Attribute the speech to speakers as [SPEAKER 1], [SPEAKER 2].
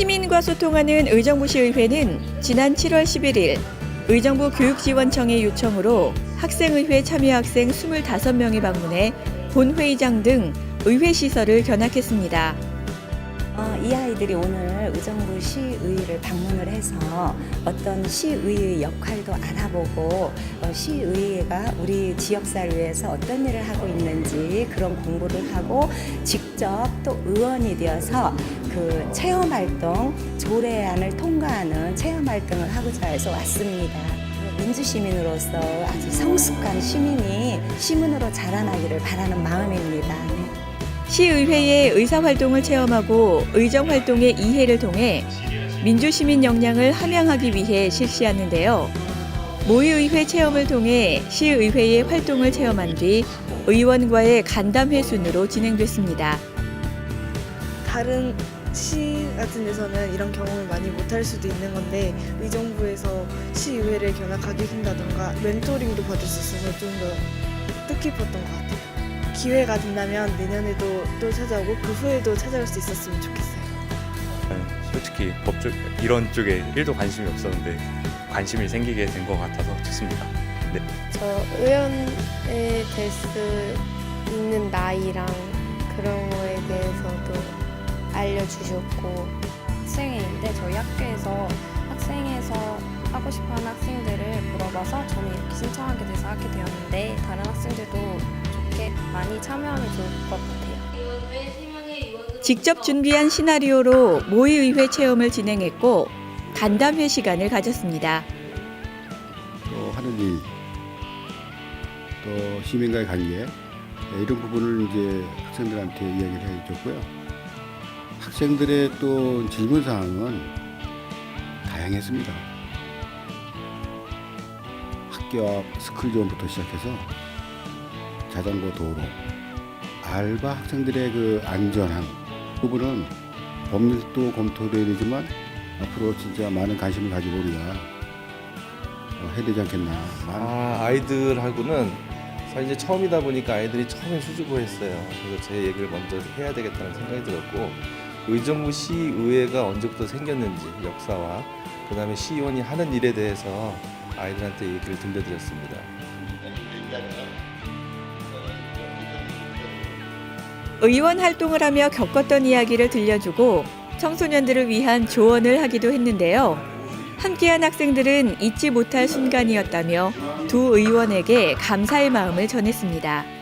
[SPEAKER 1] 시민과 소통하는 의정부시 의회는 지난 7월 11일 의정부 교육지원청의 요청으로 학생의회 참여 학생 25명이 방문해 본회의장 등 의회 시설을 견학했습니다.
[SPEAKER 2] 어, 이 아이들이 오늘 의정부 시의회를 방문을 해서 어떤 시의회의 역할도 알아보고 어, 시의회가 우리 지역사를 위해서 어떤 일을 하고 있는지 그런 공부를 하고 직접 또 의원이 되어서 그 체험 활동 조례안을 통과하는 체험 활동을 하고자 해서 왔습니다. 민주 시민으로서 아주 성숙한 시민이 시민으로 자라나기를 바라는 마음입니다.
[SPEAKER 1] 시의회의 의사 활동을 체험하고 의정 활동의 이해를 통해 민주 시민 역량을 함양하기 위해 실시하는데요. 모의의회 체험을 통해 시의회의 활동을 체험한 뒤 의원과의 간담회 순으로 진행됐습니다.
[SPEAKER 3] 다른 시 같은 데서는 이런 경험을 많이 못할 수도 있는 건데 의정부에서 시의회를 견학하게 된다던가 멘토링도 받을 수 있어서 좀 더 뜻깊었던 것 같아요. 기회가 된다면 내년에도 또 찾아오고 그 후에도 찾아올 수 있었으면 좋겠어요.
[SPEAKER 4] 저는 솔직히 법쪽 이런 쪽에 1도 관심이 없었는데 관심이 생기게 된 것 같아서 좋습니다.
[SPEAKER 5] 저 의원에 될수 있는 나이랑 그런 거에 주셨고
[SPEAKER 6] 학생회인데 저희 학교에서 학생회에서 하고 싶어하는 학생들을 물어봐서 저는 이렇게 신청하게 돼서 하게 되었는데 다른 학생들도 좋게 많이 참여하면 좋을 것 같아요.
[SPEAKER 1] 직접 준비한 시나리오로 모의의회 체험을 진행했고 간담회 시간을 가졌습니다.
[SPEAKER 7] 또 하는 일, 또 시민과의 관계 네, 이런 부분을 이제 학생들한테 이야기를 해줬고요. 학생들의 또 질문 사항은 다양했습니다. 학교 앞 스쿨존부터 시작해서 자전거 도로, 알바 학생들의 그 안전함 부분은 법률도 검토돼야 되지만 앞으로 진짜 많은 관심을 가지고 우리가 어, 해야 되지 않겠나.
[SPEAKER 8] 아, 아이들하고는 사실 이제 처음이다 보니까 아이들이 처음에 수줍어 했어요. 그래서 제 얘기를 먼저 해야 되겠다는 생각이 들었고 의정부 시의회가 언제부터 생겼는지 역사와 그 다음에 시의원이 하는 일에 대해서 아이들한테 얘기를 들려드렸습니다.
[SPEAKER 1] 의원 활동을 하며 겪었던 이야기를 들려주고 청소년들을 위한 조언을 하기도 했는데요. 함께한 학생들은 잊지 못할 순간이었다며 두 의원에게 감사의 마음을 전했습니다.